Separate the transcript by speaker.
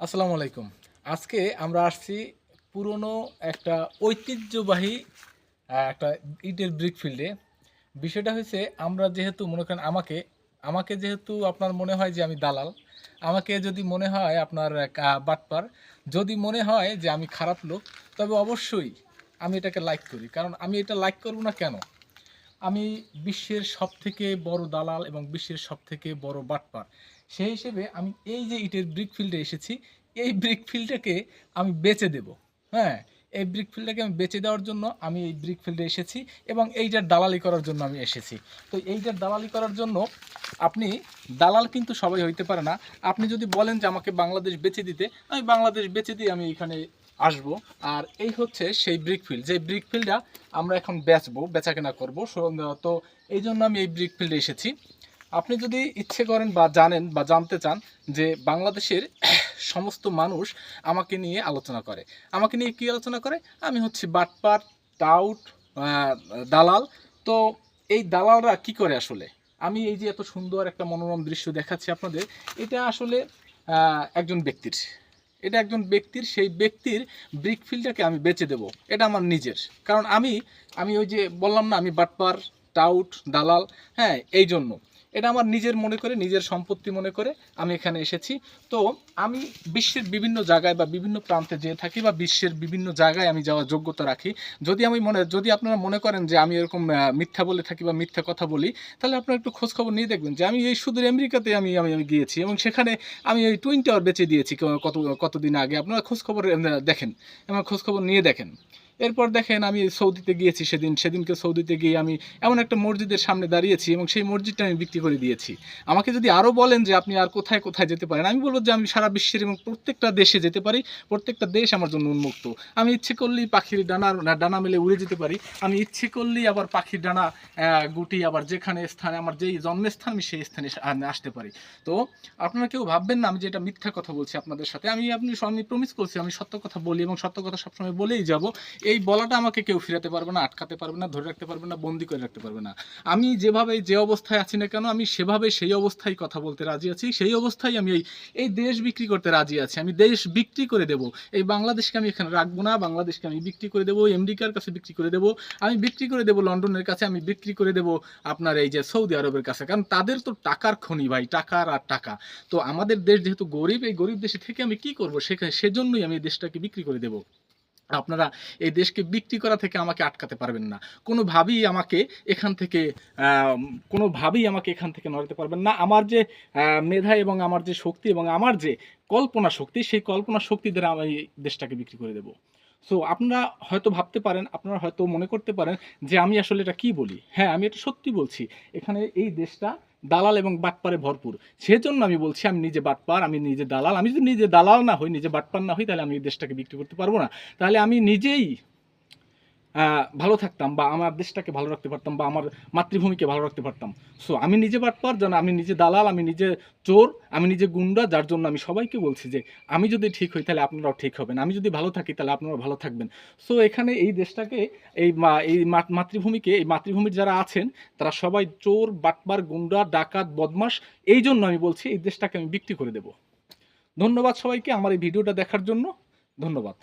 Speaker 1: আসসালামু আলাইকুম। আজকে আমরা আসছি পুরনো একটা ঐতিহ্যবাহী একটা ইটের ব্রিক ফিল্ডে বিষয়টা হয়েছে, আমরা যেহেতু, মনে করেন আমাকে আমাকে যেহেতু আপনার মনে হয় যে আমি দালাল, আমাকে যদি মনে হয় আপনার বাটপার, যদি মনে হয় যে আমি খারাপ লোক, তবে অবশ্যই আমি এটাকে লাইক করি। কারণ আমি এটা লাইক করব না কেন? আমি বিশ্বের সব থেকে বড় দালাল এবং বিশ্বের সব থেকে বড় বাটপার। সেই হিসেবে আমি এই যে ইটের ব্রিক ফিল্ডে এসেছি, এই ব্রিক ফিল্ডটাকে আমি বেচে দেব। হ্যাঁ এই ব্রিক ফিল্ডটাকে আমি বেচে দেওয়ার জন্য আমি এই ব্রিক ফিল্ডে এসেছি এবং এইটার দালালি করার জন্য আমি এসেছি। তো এইটার দালালি করার জন্য আপনি, দালাল কিন্তু সবাই হইতে পারে না। আপনি যদি বলেন যে আমাকে বাংলাদেশ বেচে দিতে, আমি বাংলাদেশ বেচে দিয়ে আমি এখানে আসব। আর এই হচ্ছে সেই ব্রিক ফিল্ড যে ব্রিক ফিল্ডটা আমরা এখন বেচবো বেচা কেনা করব তো এই জন্য আমি এই ব্রিক ফিল্ডে এসেছি। আপনি যদি ইচ্ছে করেন বা জানেন বা জানতে চান যে বাংলাদেশের সমস্ত মানুষ আমাকে নিয়ে আলোচনা করে। আমাকে নিয়ে কী আলোচনা করে? আমি হচ্ছে বাটপার, টাউট দালাল। তো এই দালালরা কি করে আসলে? আমি এই যে এত সুন্দর একটা মনোরম দৃশ্য দেখাচ্ছি আপনাদের, এটা আসলে একজন ব্যক্তির। এটা একজন ব্যক্তির, সেই ব্যক্তির ব্রিক ফিল্ডটাকে আমি বেচে দেব। এটা আমার নিজের। কারণ আমি আমি ওই যে বললাম না, আমি বাটপার, টাউট, দালাল হ্যাঁ এই জন্য এটা আমার নিজের মনে করে, নিজের সম্পত্তি মনে করে আমি এখানে এসেছি। তো আমি বিশ্বের বিভিন্ন জায়গায় বা বিভিন্ন প্রান্তে যেয়ে থাকি বা বিশ্বের বিভিন্ন জায়গায় আমি যাওয়ার যোগ্যতা রাখি। যদি আমি মনে, যদি আপনারা মনে করেন যে আমি এরকম মিথ্যা বলে থাকি বা মিথ্যা কথা বলি, তাহলে আপনারা একটু খোঁজখবর নিয়ে দেখবেন যে আমি এই সুদূর আমেরিকাতে আমি আমি আমি গিয়েছি এবং সেখানে আমি এই টুইন টাওয়ার বেচে দিয়েছি কত, কতদিন আগে। আপনারা খোঁজখবর দেখেন, আমার খোঁজখবর নিয়ে দেখেন। এরপর দেখেন আমি সৌদিতে গিয়েছি সেদিন। সেদিনকে সৌদিতে গিয়ে আমি এমন একটা মসজিদের সামনে দাঁড়িয়েছি এবং সেই মসজিদটা আমি বিক্রি করে দিয়েছি। আমাকে যদি আরও বলেন যে আপনি আর কোথায় কোথায় যেতে পারেন, আমি বলব যে আমি সারা বিশ্বের এবং প্রত্যেকটা দেশে যেতে পারি, প্রত্যেকটা দেশ আমার জন্য উন্মুক্ত। আমি ইচ্ছে করলেই পাখির ডানা ডানা মেলে উড়ে যেতে পারি। আমি ইচ্ছে করলেই আবার পাখির ডানা গুটি আবার যেখানে স্থানে, আমার যেই জন্মস্থান, আমি সেই স্থানে আসতে পারি। তো আপনারা কেউ ভাববেন না আমি যেটা মিথ্যা কথা বলছি আপনাদের সাথে। আমি আপনি, আমি প্রমিস করছি, আমি সত্য কথা বলি এবং সত্য কথা সবসময় বলেই যাব। এই বলাটা আমাকে কেউ ফিরাতে পারবে না, আটকাতে পারবে না, ধরে রাখতে পারবে না, বন্দি করে রাখতে পারবে না। আমি যেভাবে যে অবস্থায় আছি না কেন, আমি সেভাবে সেই অবস্থায় কথা বলতে রাজি আছি, সেই অবস্থায় আমি এই এই দেশ বিক্রি করতে রাজি আছি। আমি দেশ বিক্রি করে দেব। এই বাংলাদেশকে আমি এখানে রাখব না, বাংলাদেশকে আমি বিক্রি করে দেবো আমেরিকার কাছে বিক্রি করে দেবো। আমি বিক্রি করে দেবো লন্ডনের কাছে, আমি বিক্রি করে দেবো আপনার এই যে সৌদি আরবের কাছে। কারণ তাদের তো টাকার খনি ভাই, টাকার আর টাকা। তো আমাদের দেশ যেহেতু গরিব, এই গরিব দেশে থেকে আমি কি করব? সেখানে, সেজন্যই আমি এই দেশটাকে বিক্রি করে দেবো। আপনারা এই দেশকে বিক্রি করা থেকে আমাকে আটকাতে পারবেন না। কোনোভাবেই আমাকে এখান থেকে কোনোভাবেই আমাকে এখান থেকে নড়াতে পারবেন না। আমার যে মেধা এবং আমার যে শক্তি এবং আমার যে কল্পনা শক্তি, সেই কল্পনা শক্তি দ্বারা আমি এই দেশটাকে বিক্রি করে দেবো। সো আপনারা হয়তো ভাবতে পারেন, আপনারা হয়তো মনে করতে পারেন যে আমি আসলে এটা কি বলি? হ্যাঁ আমি এটা সত্যি বলছি। এখানে এই দেশটা দালাল এবং বাটপারে ভরপুর। সেজন্য আমি বলছি, আমি নিজে বাটপার, আমি নিজে দালাল। আমি যদি নিজে দালাল না হই, নিজে বাটপার না হই, তাহলে আমি এই দেশটাকে বিক্রি করতে পারব না। তাহলে আমি নিজেই ভালো থাকতাম বা আমার দেশটাকে ভালো রাখতে পারতাম বা আমার মাতৃভূমিকে ভালো রাখতে পারতাম। সো আমি নিজে বাটপার যেন আমি নিজে দালাল, আমি নিজে চোর, আমি নিজে গুন্ডা, যার জন্য আমি সবাইকে বলছি যে, আমি যদি ঠিক হই তাহলে আপনারাও ঠিক হবেন। আমি যদি ভালো থাকি তাহলে আপনারাও ভালো থাকবেন। সো এখানে এই দেশটাকে, এই এই মাতৃভূমিকে, এই মাতৃভূমির যারা আছেন, তারা সবাই চোর, বাটপার, গুন্ডা, ডাকাত বদমাস এই জন্য আমি বলছি এই দেশটাকে আমি বিক্রি করে দেব। ধন্যবাদ সবাইকে আমার এই ভিডিওটা দেখার জন্য। ধন্যবাদ।